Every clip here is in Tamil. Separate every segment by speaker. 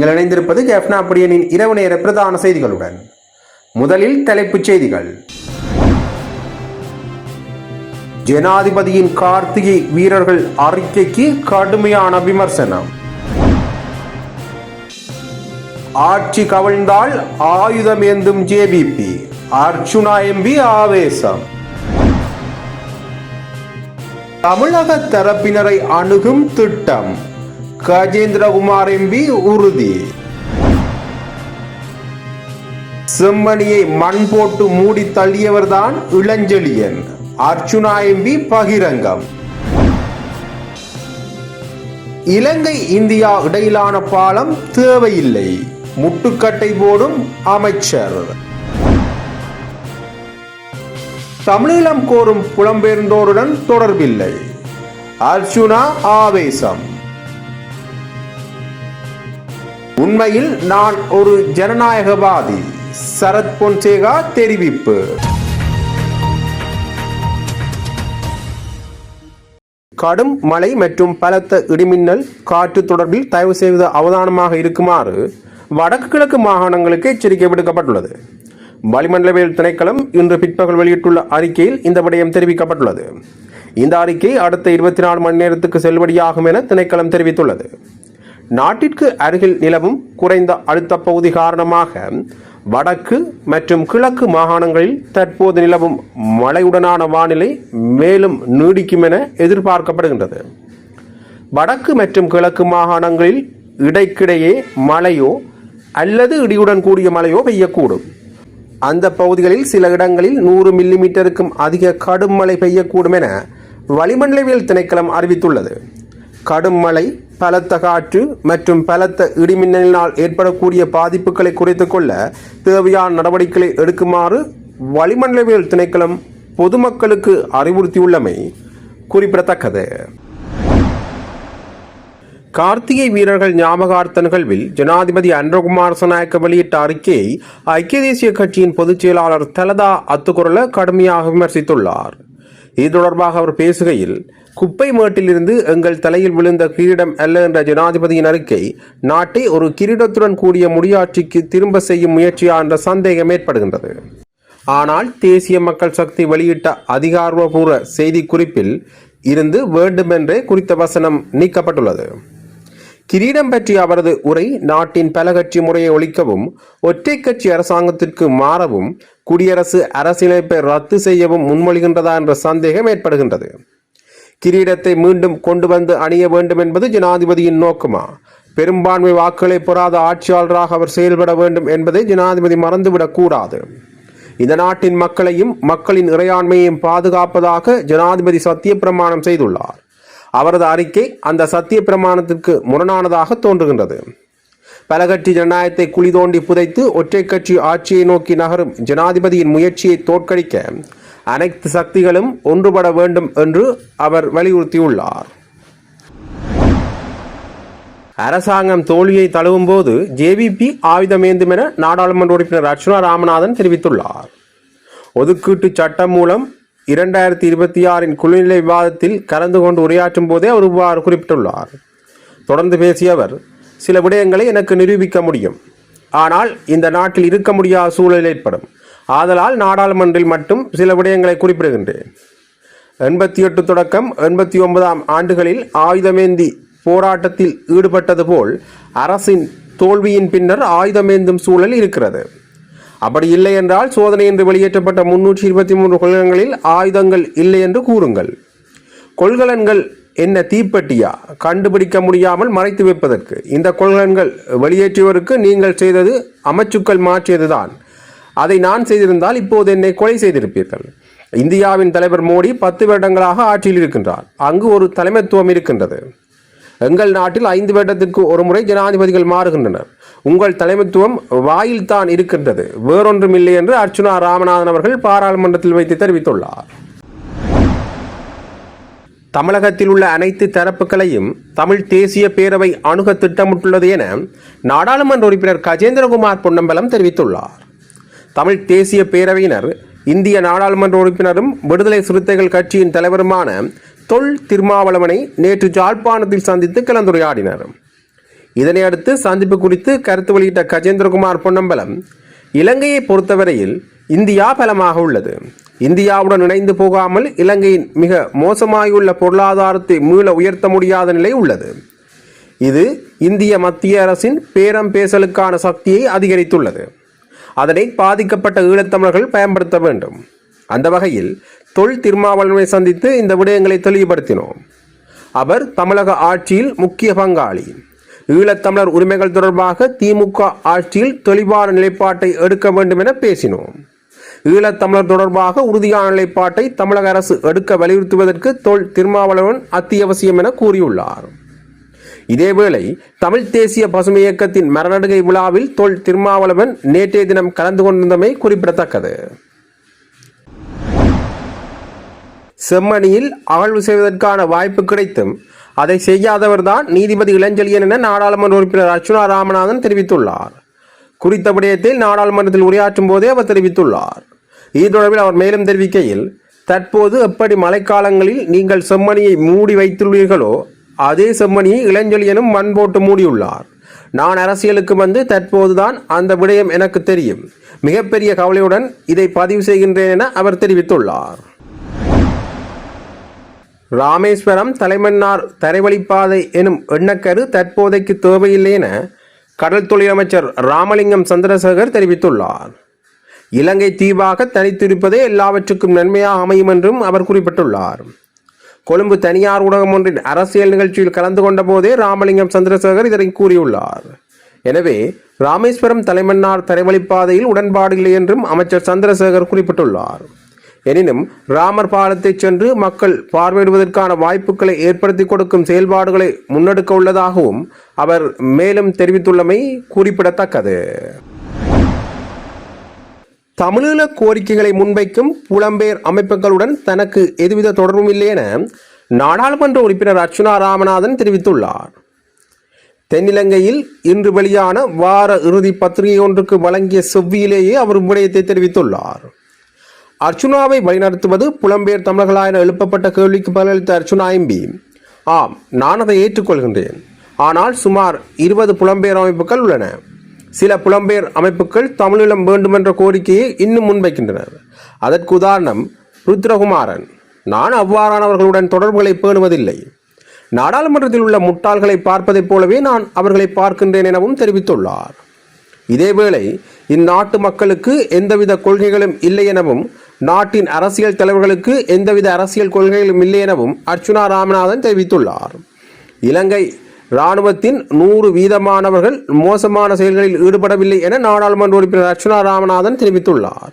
Speaker 1: நீங்கள் இணைந்திருப்பது கெஃப்னா பிரியனின் இரவு நேர பிரதான செய்திகளுடன். முதலில் தலைப்புச் செய்திகள். ஜனாதிபதியின் கார்த்திகை வீரர்கள் அறிக்கைக்கு கடுமையான விமர்சனம். ஆட்சி கவிழ்ந்தால் ஆயுதம் ஏந்தும் ஜேபிபி அர்ச்சுனா எம்பி ஆவேசம். தமிழக தரப்பினரை அணுகும் திட்டம். கஜேந்திரகுமார் எம்பி உறுதி. செம்மணியை மண் போட்டு மூடி தள்ளியவர்தான் இளஞ்செழியன். அர்ச்சுனா எம்பி பகிரங்கம். இலங்கை இந்தியா இடையிலான பாலம் தேவையில்லை. முட்டுக்கட்டை போடும் அமைச்சர். தமிழீழம் கோரும் புலம்பெயர்ந்தோருடன் தொடர்பில்லை. அர்ச்சுனா ஆவேசம். உண்மையில் நான் ஒரு ஜனநாயகவாதி. சரத் பொன்சேகா தெரிவிப்பு. கடும் மழை மற்றும் பலத்த இடிமின்னல் காற்று தொடர்பில் தயவு செய்வது அவதானமாக இருக்குமாறு வடக்கு கிழக்கு மாகாணங்களுக்கு எச்சரிக்கை விடுக்கப்பட்டுள்ளது. வளிமண்டலவியல் திணைக்களம் இன்று பிற்பகல் வெளியிட்டுள்ள அறிக்கையில் இந்த விடயம் தெரிவிக்கப்பட்டுள்ளது. இந்த அறிக்கை அடுத்த இருபத்தி நாலு மணி நேரத்துக்கு செல்லுபடியாகும் என திணைக்களம் தெரிவித்துள்ளது. நாட்டிற்கு அருகில் நிலவும் குறைந்த அழுத்த பகுதி காரணமாக வடக்கு மற்றும் கிழக்கு மாகாணங்களில் தற்போது நிலவும் மழையுடனான வானிலை மேலும் நீடிக்கும் என எதிர்பார்க்கப்படுகின்றது. வடக்கு மற்றும் கிழக்கு மாகாணங்களில் இடைக்கிடையே மழையோ அல்லது இடியுடன் கூடிய மழையோ பெய்யக்கூடும். அந்த பகுதிகளில் சில இடங்களில் நூறு மில்லிமீட்டருக்கும் அதிக கடும் மழை பெய்யக்கூடும் என வளிமண்டலவியல் திணைக்களம் அறிவித்துள்ளது. கடும் மழை பலத்த காற்று மற்றும் பலத்த இடிமின்னலினால் ஏற்படக்கூடிய பாதிப்புகளை குறைத்து கொள்ள தேவையான நடவடிக்கைகளை எடுக்குமாறு வளிமண்டலவியல் திணைக்களம் பொதுமக்களுக்கு அறிவுறுத்தியுள்ளமை குறிப்பிடத்தக்கது. கார்த்திகை வீரர்கள் ஞாபகார்த்த நிகழ்வில் ஜனாதிபதி அன்றகுமார் சனாயக்க வெளியிட்ட அறிக்கையை ஐக்கிய தேசிய கட்சியின் பொதுச் செயலாளர் தலதா அத்துக்குரல கடுமையாக விமர்சித்துள்ளார். இது தொடர்பாக அவர் பேசுகையில் குப்பை மேட்டிலிருந்து எங்கள் தலையில் விழுந்த கிரீடம் அல்ல என்ற ஜனாதிபதியின் அறிக்கை நாட்டை ஒரு கிரீடத்துடன் கூடிய முடியாட்சிக்கு திரும்ப செய்யும் முயற்சியா என்ற சந்தேகம் ஏற்படுகின்றது. ஆனால் தேசிய மக்கள் சக்தி வெளியிட்ட அதிகாரபூர்வ செய்தி குறிப்பில் இருந்து வேண்டுமென்றே குறித்த வசனம் நீக்கப்பட்டுள்ளது. கிரீடம் பற்றிய அவரது உரை நாட்டின் பல கட்சி முறையை ஒழிக்கவும் ஒற்றை கட்சி அரசாங்கத்திற்கு மாறவும் குடியரசு அரசியலமைப்பை ரத்து செய்யவும் முன்மொழிகின்றதா என்ற சந்தேகம் ஏற்படுகின்றது. கிரீடத்தை மீண்டும் கொண்டு வந்து அணிய வேண்டும் என்பது ஜனாதிபதியின் நோக்கமா? பெரும்பான்மை வாக்குகளை பெறாத ஆட்சியாளராக அவர் செயல்பட வேண்டும் என்பதை ஜனாதிபதி மறந்துவிடக் கூடாது. இந்த நாட்டின் மக்களையும் மக்களின் இறையாண்மையையும் பாதுகாப்பதாக ஜனாதிபதி சத்திய பிரமாணம் செய்துள்ளார். அவரது அறிக்கை அந்த சத்திய பிரமாணத்திற்கு முரணானதாக தோன்றுகின்றது. பல கட்சி ஜனநாயகத்தை குழி தோண்டி புதைத்து ஒற்றை கட்சி ஆட்சியை நோக்கி நகரும் ஜனாதிபதியின் முயற்சியை தோற்கடிக்க அனைத்து சக்திகளும் ஒன்றுபட வேண்டும் என்று அவர் வலியுறுத்தியுள்ளார். அரசாங்கம் தோல்வியை தழுவும் போது ஜேவிபி ஆயுதமேந்தும் என நாடாளுமன்ற உறுப்பினர் அர்ச்சுனா ராமநாதன் தெரிவித்துள்ளார். ஒதுக்கீட்டு சட்டம் மூலம் இரண்டாயிரத்தி இருபத்தி ஆறின் குழுநிலை விவாதத்தில் கலந்து கொண்டு உரையாற்றும் போதே அவர் இவ்வாறு குறிப்பிட்டுள்ளார். தொடர்ந்து பேசிய அவர் சில விடயங்களை எனக்கு நிரூபிக்க முடியும். ஆனால் இந்த நாட்டில் இருக்க முடியாத சூழல் ஏற்படும். ஆதலால் நாடாளுமன்றில் மட்டும் சில விடயங்களை குறிப்பிடுகின்றேன். எண்பத்தி எட்டு தொடக்கம் எண்பத்தி ஒன்பதாம் ஆண்டுகளில் ஆயுதமேந்தி போராட்டத்தில் ஈடுபட்டது போல் அரசின் தோல்வியின் பின்னர் ஆயுதமேந்தும் சூழல் இருக்கிறது. அப்படி இல்லை என்றால் சோதனை என்று வெளியேற்றப்பட்ட முன்னூற்றி இருபத்தி மூன்று கொள்கலன்களில் ஆயுதங்கள் இல்லை என்று கூறுங்கள். கொள்கலன்கள் என்ன தீப்பெட்டியா? கண்டுபிடிக்க முடியாமல் மறைத்து வைப்பதற்கு. இந்த கொள்கலன்கள் வெளியேற்றியவருக்கு நீங்கள் செய்தது அமைச்சுக்கள் மாற்றியதுதான். அதை நான் செய்திருந்தால் இப்போது என்னை கொலை செய்திருப்பீர்கள். இந்தியாவின் தலைவர் மோடி பத்து வருடங்களாக ஆட்சியில் இருக்கின்றார். அங்கு ஒரு தலைமைத்துவம் இருக்கின்றது. எங்கள் நாட்டில் ஐந்து வருடத்திற்கு ஒரு முறை ஜனாதிபதிகள் மாறுகின்றனர். உங்கள் தலைமைத்துவம் வாயில் தான் இருக்கின்றது. வேறொன்றும் இல்லை என்று அர்ச்சுனா ராமநாதன் அவர்கள் பாராளுமன்றத்தில் வைத்து தெரிவித்துள்ளார். தமிழகத்தில் உள்ள அனைத்து தரப்புகளையும் தமிழ் தேசிய பேரவை அணுக திட்டமிட்டுள்ளது என நாடாளுமன்ற உறுப்பினர் கஜேந்திரகுமார் பொன்னம்பலம் தெரிவித்துள்ளார். தமிழ் தேசிய பேரவையினர் இந்திய நாடாளுமன்ற உறுப்பினரும் விடுதலை சிறுத்தைகள் கட்சியின் தலைவருமான தொல் திருமாவளவனை நேற்று ஜாழ்ப்பாணத்தில் சந்தித்து கலந்துரையாடினர். இதனையடுத்து சந்திப்பு குறித்து கருத்து வெளியிட்ட கஜேந்திரகுமார் பொன்னம்பலம் இலங்கையை பொறுத்தவரையில் இந்தியா பலமாக உள்ளது. இந்தியாவுடன் இணைந்து போகாமல் இலங்கையின் மிக மோசமாயுள்ள பொருளாதாரத்தை மீள உயர்த்த முடியாத நிலை உள்ளது. இது இந்திய மத்திய அரசின் பேரம் பேசலுக்கான சக்தியை அதிகரித்துள்ளது. அதனை பாதிக்கப்பட்ட ஈழத்தமிழர்கள் பயன்படுத்த வேண்டும். அந்த வகையில் தொல் திருமாவளவனை சந்தித்து இந்த விடயங்களை தெளிவுபடுத்தினோம். அவர் தமிழக ஆட்சியில் முக்கிய பங்காளி. ஈழத்தமிழர் உரிமைகள் தொடர்பாக திமுக ஆட்சியில் தெளிவான நிலைப்பாட்டை எடுக்க வேண்டும் என பேசினோம். ஈழத்தமிழர் தொடர்பாக உறுதியான நிலைப்பாட்டை தமிழக அரசு எடுக்க வலியுறுத்துவதற்கு தொல் திருமாவளவன் அத்தியாவசியம் என கூறியுள்ளார். இதேவேளை தமிழ் தேசிய பசுமை இயக்கத்தின் மரநடுகை விழாவில் தொல் திருமாவளவன் நேற்றைய தினம் கலந்து கொண்டிருந்தமை குறிப்பிடத்தக்கது. செம்மணியில் அகழ்வு செய்வதற்கான வாய்ப்பு கிடைத்தும் அதை செய்யாதவர்தான் நீதிபதி இளஞ்செழியன் என நாடாளுமன்ற உறுப்பினர் அர்ச்சுனா ராமநாதன் தெரிவித்துள்ளார். குறித்த விடயத்தில் நாடாளுமன்றத்தில் உரையாற்றும் போதே அவர் தெரிவித்துள்ளார். இது தொடர்பில் அவர் மேலும் தெரிவிக்கையில் தற்போது எப்படி மழைக்காலங்களில் நீங்கள் செம்மணியை மூடி வைத்துள்ளீர்களோ அதே செம்மணியை இளஞ்சொலியனும் மண் போட்டு மூடியுள்ளார் நான் அரசியலுக்கு வந்து தற்போதுதான் அந்த விடயம் எனக்கு தெரியும் மிகப்பெரிய கவலையுடன் இதை பதிவு செய்கின்றேன் என அவர் தெரிவித்துள்ளார் ராமேஸ்வரம் தலைமன்னார் தரைவழிப்பாதை எனும் எண்ணக்கரு தற்போதைக்கு தேவையில்லை என கடல் அமைச்சர் ராமலிங்கம் சந்திரசேகர் தெரிவித்துள்ளார் இலங்கை தீவாக தனித்திருப்பதே எல்லாவற்றுக்கும் நன்மையாக அமையும் என்றும் அவர் குறிப்பிட்டுள்ளார். கொழும்பு தனியார் ஊடகம் ஒன்றின் அரசியல் நிகழ்ச்சியில் கலந்து கொண்ட போதே ராமலிங்கம் சந்திரசேகர் இதனை கூறியுள்ளார். எனவே ராமேஸ்வரம் தலைமன்னார் தரைவழிப்பாதையில் உடன்பாடு இல்லை என்றும் அமைச்சர் சந்திரசேகர் குறிப்பிட்டுள்ளார். எனினும் ராமர் பாலத்தை சென்று மக்கள் பார்வையிடுவதற்கான வாய்ப்புகளை ஏற்படுத்தி கொடுக்கும் செயல்பாடுகளை முன்னெடுக்க உள்ளதாகவும் அவர் மேலும் தெரிவித்துள்ளமை குறிப்பிடத்தக்கது. தமிழீழ கோரிக்கைகளை முன்வைக்கும் புலம்பெயர் அமைப்புகளுடன் தனக்கு எதுவித தொடர்பும் இல்லை என நாடாளுமன்ற உறுப்பினர் அர்ச்சுனா ராமநாதன் தெரிவித்துள்ளார். தென்னிலங்கையில் இன்று வெளியான வார இறுதி பத்திரிகை ஒன்றுக்கு வழங்கிய செவ்வியிலேயே அவர் விடயத்தை தெரிவித்துள்ளார். அர்ச்சுனாவை வழிநடத்துவது புலம்பெயர் தமிழர்களாயன எழுப்பப்பட்ட கேள்விக்கு பதிலளித்த அர்ச்சுனா எம்பி ஆம் நான் அதை ஏற்றுக்கொள்கின்றேன். ஆனால் சுமார் இருபது புலம்பெயர் அமைப்புகள் உள்ளன. சில புலம்பெயர் அமைப்புகள் தமிழீழம் வேண்டுமென்ற கோரிக்கையை இன்னும் முன்வைக்கின்றனர் அதற்கு உதாரணம் ருத்ரகுமாரன். நான் அவ்வாறானவர்களுடன் தொடர்புகளை பேணுவதில்லை. நாடாளுமன்றத்தில் உள்ள முட்டாள்களை பார்ப்பதைப் போலவே நான் அவர்களை பார்க்கின்றேன் எனவும் தெரிவித்துள்ளார். இதேவேளை இந்நாட்டு மக்களுக்கு எந்தவித கொள்கைகளும் இல்லை எனவும் நாட்டின் அரசியல் தலைவர்களுக்கு எந்தவித அரசியல் கொள்கைகளும் இல்லை எனவும் அர்ச்சுனா ராமநாதன் தெரிவித்துள்ளார். இலங்கை இராணுவத்தின் நூறு வீதமானவர்கள் மோசமான செயல்களில் ஈடுபடவில்லை என நாடாளுமன்ற உறுப்பினர் அர்ச்சுனா ராமநாதன் தெரிவித்துள்ளார்.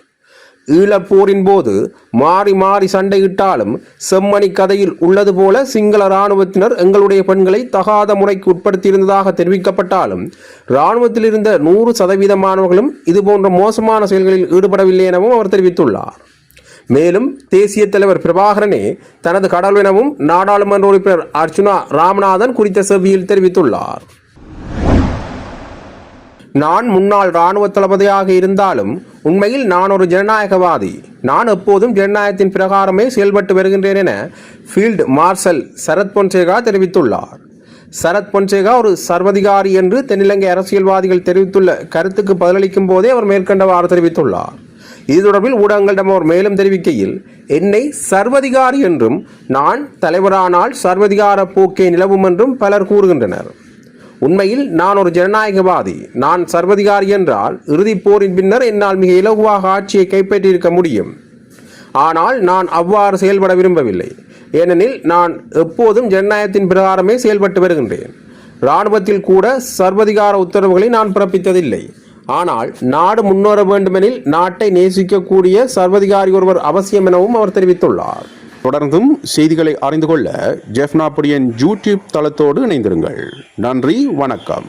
Speaker 1: ஈழப்போரின் போது மாறி மாறி சண்டையிட்டாலும் செம்மணி கதையில் உள்ளது போல சிங்கள இராணுவத்தினர் எங்களுடைய பெண்களை தகாத முறைக்கு உட்படுத்தியிருந்ததாக தெரிவிக்கப்பட்டாலும் இராணுவத்தில் இருந்த நூறு சதவீதமானவர்களும் இதுபோன்ற மோசமான செயல்களில் ஈடுபடவில்லை எனவும் அவர் தெரிவித்துள்ளார். மேலும் தேசிய தலைவர் பிரபாகரனே தனது கடவுள் எனவும் நாடாளுமன்ற உறுப்பினர் அர்ச்சுனா ராமநாதன் குறித்த செவ்வியில் தெரிவித்துள்ளார். நான் முன்னாள் இராணுவ தளபதியாக இருந்தாலும் உண்மையில் நான் ஒரு ஜனநாயகவாதி. நான் எப்போதும் ஜனநாயகத்தின் பிரகாரமே செயல்பட்டு வருகின்றேன் என ஃபீல்டு மார்ஷல் சரத் பொன்சேகா தெரிவித்துள்ளார். சரத் பொன்சேகா ஒரு சர்வதிகாரி என்று தென்னிலங்கை அரசியல்வாதிகள் தெரிவித்துள்ள கருத்துக்கு பதிலளிக்கும் போதே அவர் மேற்கண்டவாறு தெரிவித்துள்ளார். இது தொடர்பில் ஊடகங்களிடம் அவர் மேலும் தெரிவிக்கையில் என்னை சர்வதிகாரி என்றும் நான் தலைவரானால் சர்வதிகார போக்கே நிலவும் என்றும் பலர் கூறுகின்றனர். உண்மையில் நான் ஒரு ஜனநாயகவாதி நான் சர்வதிகாரி என்றால் இறுதிப் போரின் பின்னர் என்னால் மிக இலகுவாக ஆட்சியை கைப்பற்றியிருக்க முடியும். ஆனால் நான் அவ்வாறு செயல்பட விரும்பவில்லை. ஏனெனில் நான் எப்போதும் ஜனநாயகத்தின் பிரகாரமே செயல்பட்டு வருகின்றேன். இராணுவத்தில் கூட சர்வதிகார உத்தரவுகளை நான் பிறப்பித்ததில்லை. ஆனால் நாடு முன்னேற வேண்டுமெனில் நாட்டை நேசிக்கக்கூடிய சர்வதிகாரி ஒருவர் அவசியம் எனவும் அவர் தெரிவித்துள்ளார்.
Speaker 2: தொடர்ந்தும் செய்திகளை அறிந்து கொள்ள ஜெஃப்னாபுடியின் யூடியூப் தளத்தோடு இணைந்திருங்கள். நன்றி வணக்கம்.